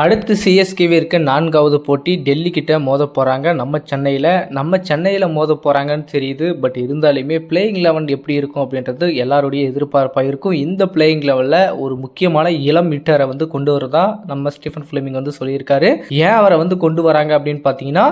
அடுத்து சிஎஸ்கேவிற்கு நான்காவது போட்டி டெல்லி கிட்ட மோத போகிறாங்க நம்ம சென்னையில் நம்ம சென்னையில் மோத போகிறாங்கன்னு தெரியுது. பட் இருந்தாலுமே பிளேயிங் லெவன் எப்படி இருக்கும் அப்படின்றது எல்லாருடைய எதிர்பார்ப்பாக இருக்கும். இந்த பிளேயிங் லெவலில் ஒரு முக்கியமான இளம் ஹிட்டரை வந்து கொண்டு வரதா நம்ம ஸ்டீஃபன் ஃபிளமிங் வந்து சொல்லியிருக்காரு. ஏன் அவரை வந்து கொண்டு வராங்க அப்படின்னு பார்த்தீங்கன்னா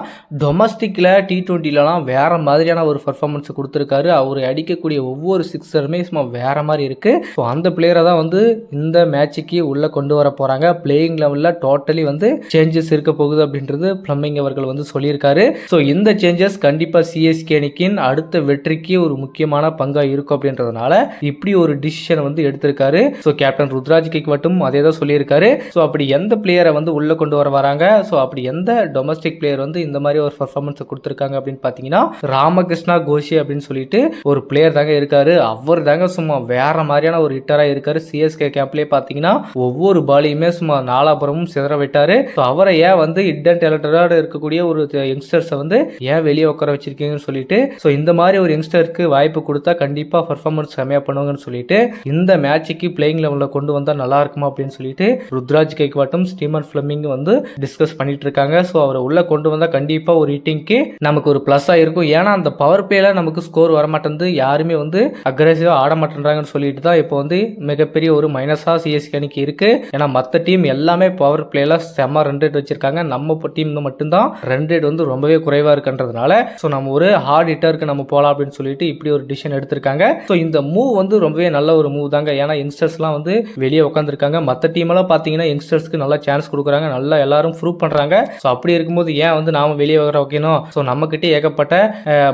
டொமஸ்டிக்கில் டி ட்வெண்ட்டிலலாம் வேறு மாதிரியான ஒரு பர்ஃபார்மன்ஸ் கொடுத்துருக்காரு. அவர் அடிக்கக்கூடிய ஒவ்வொரு சிக்ஸருமே சும்மா வேறு மாதிரி இருக்குது ஸோ அந்த பிளேயரை தான் வந்து இந்த மேட்சுக்கு உள்ளே கொண்டு வர போகிறாங்க பிளேயிங் லெவலில் டோட்டலி வந்து சேஞ்சஸ் இருக்க போகுது அப்படின்றது பிளம்பிங் அவர்கள் வந்து சொல்லியிருக்காரு. ஸோ இந்த சேஞ்சஸ் கண்டிப்பாக சிஎஸ்கே அணிக்கின் அடுத்த வெற்றிக்கு ஒரு முக்கியமான பங்காக இருக்கும் அப்படின்றதுனால இப்படி ஒரு டிசிஷன் வந்து எடுத்திருக்காரு. ஸோ கேப்டன் ருத்ராஜ் கிக் மட்டும் அதே தான் சொல்லியிருக்காரு. ஸோ அப்படி எந்த பிளேயரை வந்து உள்ளே கொண்டு வர வராங்க? ஸோ அப்படி எந்த டொமஸ்டிக் பிளேயர் வந்து இந்த மாதிரி ஒரு பர்ஃபார்மன்ஸை கொடுத்துருக்காங்க அப்படின்னு பார்த்தீங்கன்னா ராமகிருஷ்ணா கோஷி அப்படின்னு சொல்லிட்டு ஒரு பிளேயர் தாங்க இருக்காரு. அவர் தாங்க சும்மா வேற மாதிரியான ஒரு ஹிட்டராக இருக்காரு. சிஎஸ்கே கேம்ப்லேயே பார்த்தீங்கன்னா ஒவ்வொரு பாலையுமே சும்மா நாலாபுரமும் சிதற விட்டாரு. ஸோ அவரை ஏன் வந்து இட்டன் டேலண்டடாக இருக்கக்கூடிய ஒரு யங்ஸ்டர்ஸை வந்து ஏன் வெளியே உட்கார வச்சிருக்கீங்கன்னு சொல்லிட்டு ஸோ இந்த மாதிரி ஒரு யங்ஸ்டருக்கு வாய்ப்பு கொடுத்தா கண்டிப்பாக பர்ஃபார்மன்ஸ் செம்மையாக பண்ணுவாங்கன்னு சொல்லிட்டு இந்த மேட்சுக்கு பிளேயிங் லெவலில் கொண்டு வந்தால் நல்லா இருக்குமா அப்படின்னு சொல்லிட்டு ருத்ராஜ் கேக்வாட்டும் ஸ்டீமன் ஃபிளமிங் வந்து டிஸ்கஸ் பண்ணிட்டு இருக்காங்க. ஸோ அவரை உள்ளே கொண்டு வந்தால் கண்டிப்பாக ஒரு ஹிட்டிங்க்கு நமக்கு ஒரு ப்ளஸ்ஸாக இருக்கும். ஏன்னா அந்த பவர் பிளேல நமக்கு ஸ்கோர் வரமாட்டேங்குது யாருமே வந்து அக்ரெசிவாக ஆட மாட்டேன்றாங்கன்னு சொல்லிட்டு தான் இப்போ வந்து மிகப்பெரிய ஒரு மைனஸாக சிஎஸ்கே அணிக்கு இருக்குது ஏன்னா மற்ற டீம் எல்லாமே பவர் பிளேயெல்லாம் செம்ம ரன் ரேட் வச்சிருக்காங்க. நம்ம டீம் மட்டும்தான் ரன் ரேட் வந்து ரொம்பவே குறைவாக இருக்குன்றதுனால ஸோ நம்ம ஒரு ஹார்ட் ஹிட்டருக்கு நம்ம போகலாம் அப்படின்னு சொல்லிட்டு இப்படி ஒரு டிசிஷன் எடுத்திருக்காங்க. ஸோ இந்த மூவ் வந்து ரொம்பவே நல்ல ஒரு மூவ் தாங்க. ஏன்னா யங்ஸ்டர்ஸ்லாம் வந்து வெளியே உட்காந்துருக்காங்க மற்ற டீமெல்லாம் பார்த்தீங்கன்னா யங்ஸ்டர்ஸ்க்கு நல்லா சான்ஸ் கொடுக்குறாங்க. நல்லா எல்லாரும் ப்ரூவ் பண்ணுறாங்க ஸோ அப்படி இருக்கும்போது ஏன் வந்து நாம வெளியே வர வைக்கணும்? ஸோ நம்மக்கிட்டே ஏகப்பட்ட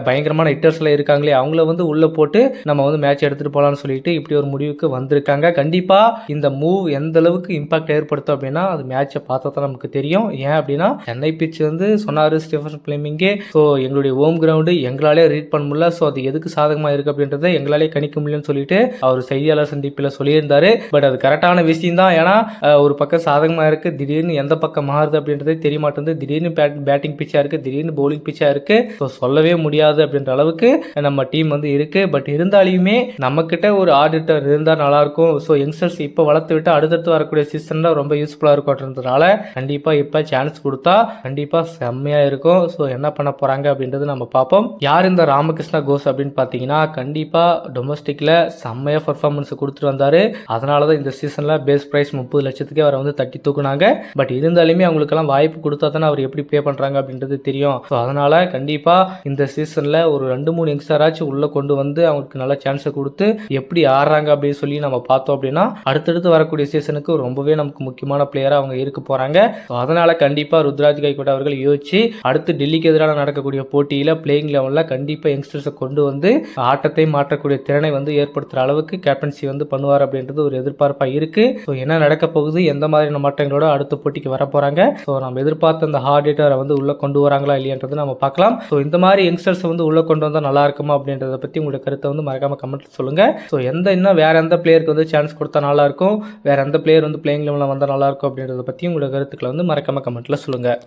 பயங்கரமான ஹிட்டர்ஸ்ல இருக்காங்களே அவங்கள வந்து உள்ளே போட்டு நம்ம வந்து மேட்ச் எடுத்துட்டு போகலாம்னு சொல்லிட்டு இப்படி ஒரு முடிவுக்கு வந்திருக்காங்க. கண்டிப்பாக இந்த மூவ் எந்த அளவுக்கு இம்பாக்ட் ஏற்படுத்தும் அப்படின்னா அது மேட்ச் பார்த்தா தான் நமக்கு தெரியும். ஏன் அப்படின்னா சென்னை பிச் வந்து சொன்னார் ஸ்டீஃபன் பிளேமிங்கே ஸோ எங்களுடைய ஹோம் கிரவுண்டு எங்களாலே ரீட் பண்ண முடியல. ஸோ அது எதுக்கு சாதகமாக இருக்குது அப்படின்றத எங்களாலே கணிக்க முடியலன்னு சொல்லிட்டு அவர் செய்தியாளர் சந்திப்பில் சொல்லியிருந்தார். பட் அது கரெக்டான விஷயம் தான். ஏன்னா ஒரு பக்கம் சாதகமாக இருக்குது திடீர்னு எந்த பக்கம் மாறுது அப்படின்றதே தெரிய மாட்டேங்குது திடீர்னு பேட் பேட்டிங் பிச்சாக இருக்குது திடீர்னு பவுலிங் பிச்சாக இருக்குது ஸோ சொல்லவே முடியாது அப்படின்ற அளவுக்கு நம்ம டீம் வந்து இருக்குது பட் இருந்தாலையுமே நம்மக்கிட்ட ஒரு ஆடிட்டர் இருந்தால் நல்லா இருக்கும் ஸோ யங்ஸ்டர்ஸ் இப்போ வளர்த்து விட்டு அடுத்தடுத்து வரக்கூடிய சீசனில் ரொம்ப யூஸ்ஃபுல்லாக இருக்கும் இருக்கும்ன்றதுனால கண்டிப்பாக இப்போ சான்ஸ் கொடுத்தா கண்டிப்பாக செம்மையாக இருக்கும். ஸோ என்ன பண்ண போகிறாங்க அப்படின்றது நம்ம பார்ப்போம். யார் இந்த ராமகிருஷ்ணா கோஸ் அப்படின்னு பார்த்தீங்கன்னா கண்டிப்பாக டொமஸ்டிக்கில் செம்மையாக பர்ஃபார்மன்ஸ் கொடுத்துட்டு வந்தார். அதனால தான் இந்த சீசனில் பேஸ் ப்ரைஸ் முப்பது லட்சத்துக்கே அவரை வந்து தட்டி தூக்குனாங்க. பட் இருந்தாலுமே அவங்களுக்கெல்லாம் வாய்ப்பு கொடுத்தா தானே அவர் எப்படி பே பண்ணுறாங்க அப்படின்றது தெரியும். ஸோ அதனால் கண்டிப்பாக இந்த சீசனில் ஒரு ரெண்டு மூணு யங்ஸ்டராச்சும் உள்ளே கொண்டு வந்து அவங்களுக்கு நல்ல சான்ஸை கொடுத்து எப்படி ஆடுறாங்க அப்படின்னு சொல்லி நம்ம பார்த்தோம் அப்படின்னா அடுத்தடுத்து வரக்கூடிய சீசனுக்கு ரொம்பவே நமக்கு முக்கியமான பிளேயராக அவங்க இருக்க போகிறாங்க ஸோ அதனால் கண்டிப்பாக ருத்ராஜ் கைகோட் அவர்கள் யோசிச்சு அடுத்து டெல்லிக்கு எதிராக நடக்கக்கூடிய போட்டியில் பிளேயிங் லெவலில் கண்டிப்பாக யங்ஸ்டர்ஸை கொண்டு வந்து ஆட்டத்தை மாற்றக்கூடிய திறனை வந்து ஏற்படுத்துகிற அளவுக்கு கேப்டன்சி வந்து பண்ணுவார் அப்படின்றது ஒரு எதிர்பார்ப்பாக இருக்குது ஸோ என்ன நடக்க போகுது? எந்த மாதிரியான மாற்றங்களோட அடுத்த போட்டிக்கு வர போகிறாங்க ஸோ நம்ம எதிர்பார்த்த அந்த ஹார்ட் ஹிட்டரை வந்து உள்ளே கொண்டு வராங்களா இல்லையன்றது நம்ம பார்க்கலாம். ஸோ இந்த மாதிரி யங்ஸ்டர்ஸ் வந்து உள்ளே கொண்டு வந்தால் நல்லா இருக்குமா அப்படின்றத பற்றி உங்களுடைய கருத்தை வந்து மறக்காம கமெண்ட் சொல்லுங்கள் ஸோ எந்த இன்னும் வேற எந்த பிளேயருக்கு வந்து சான்ஸ் கொடுத்தா நல்லா இருக்கும்? வேற எந்த பிளேயர் வந்து பிளேயிங் லெவலில் வந்தால் நல்லா இருக்கும் அப்படின்றத பற்றி உங்களோட கருத்துக்களை வந்து மறக்காமல் கமெண்ட்டில் சொல்லுங்கள்